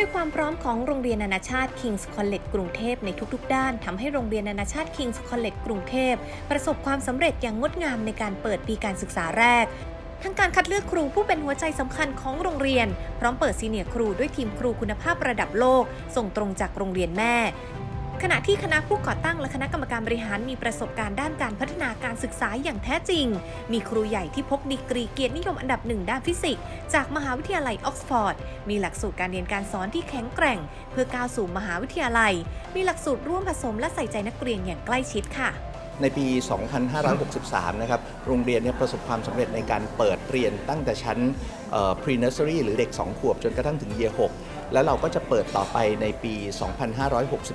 วยความพร้อมของโรงเรียนนานาชาติ King's College กรุงเทพในทุกๆ ด้านทำให้โรงเรียนนานาชาติ King's College กรุงเทพ ประสบความสำเร็จอย่างงดงามในการเปิดปีการศึกษาแรกทั้งการคัดเลือกครูผู้เป็นหัวใจสำคัญของโรงเรียน พร้อมเปิดซีเนียร์ครูด้วยทีมครูคุณภาพระดับโลก ส่งตรงจากโรงเรียนแม่ ขณะที่คณะผู้ก่อตั้งและคณะกรรมการบริหารมีประสบการณ์ด้านการพัฒนาการศึกษาอย่างแท้จริง มีครูใหญ่ที่พกดีกรีเกียรตินิยมอันดับหนึ่งด้านฟิสิกส์จากมหาวิทยาลัยออกซฟอร์ด มีหลักสูตรการเรียนการสอนที่แข็งแกร่ง เพื่อก้าวสู่มหาวิทยาลัย มีหลักสูตรร่วมผสมและใส่ใจนักเรียนอย่างใกล้ชิดค่ะในปี 2563 นะครับ โรงเรียนเนี่ยประสบความสำเร็จในการเปิดเรียนตั้งแต่ชั้น pre-nursery หรือเด็ก 2 ขวบจนกระทั่งถึง year 6 แล้วเราก็จะเปิดต่อไปในปี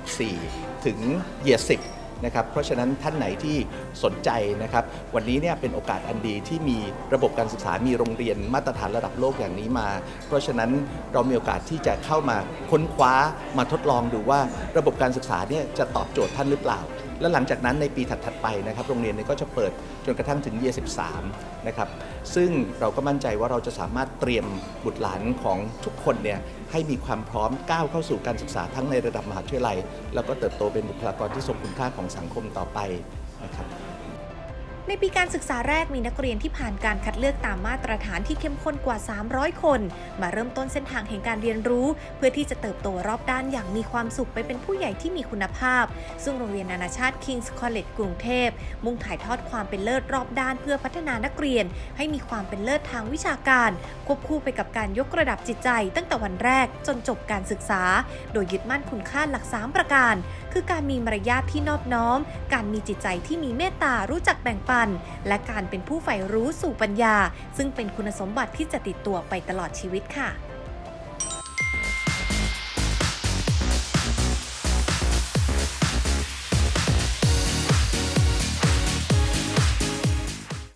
2564 ถึงเยียร์10 นะครับเพราะฉะนั้นท่านไหนที่สนใจนะครับวันนี้เนี่ยเป็นโอกาสอันดีที่มีระบบการศึกษามีโรงเรียนมาตรฐานระดับโลกอย่างนี้มา เพราะฉะนั้นเรามีโอกาสที่จะเข้ามาค้นคว้ามาทดลองดูว่าระบบการศึกษาเนี่ยจะตอบโจทย์ท่านหรือเปล่าและหลังจากนั้นในปีถัด ๆ ไปนะครับโรงเรียนเนยก็จะเปิดจนกระทั่งถึงเย13นะครับซึ่งเราก็มั่นใจว่าเราจะสามารถเตรียมบุตรหลานของทุกคนเนี่ยให้มีความพร้อมก้าวเข้าสู่การศึกษาทั้งในระดับมหาวิทยาลัย แล้วก็เติบโตเป็นบุคลากรที่ทรงคุณค่าของของสังคมต่อไปนะครับในปีการศึกษาแรกมีนักเรียนที่ผ่านการคัดเลือกตามมาตรฐานที่เข้มข้นกว่า 300 คน มาเริ่มต้นเส้นทางแห่งการเรียนรู้ เพื่อที่จะเติบโตรอบด้านอย่างมีความสุขไปเป็นผู้ใหญ่ที่มีคุณภาพ ซึ่งโรงเรียนนานาชาติ King's College กรุงเทพ มุ่งถ่ายทอดความเป็นเลิศรอบด้านเพื่อพัฒนานักเรียน ให้มีความเป็นเลิศทางวิชาการ ควบคู่ไปกับการยกระดับจิตใจ ตั้งแต่วันแรกจนจบการศึกษา โดยยึดมั่นคุณค่าหลัก 3 ประการ คือการมีมารยาทที่นอบน้อม การมีจิตใจที่มีเมตตารู้จักแบ่งปัน และการเป็นผู้ใฝ่รู้สู่ปัญญา ซึ่งเป็นคุณสมบัติที่จะติดตัวไปตลอดชีวิตค่ะ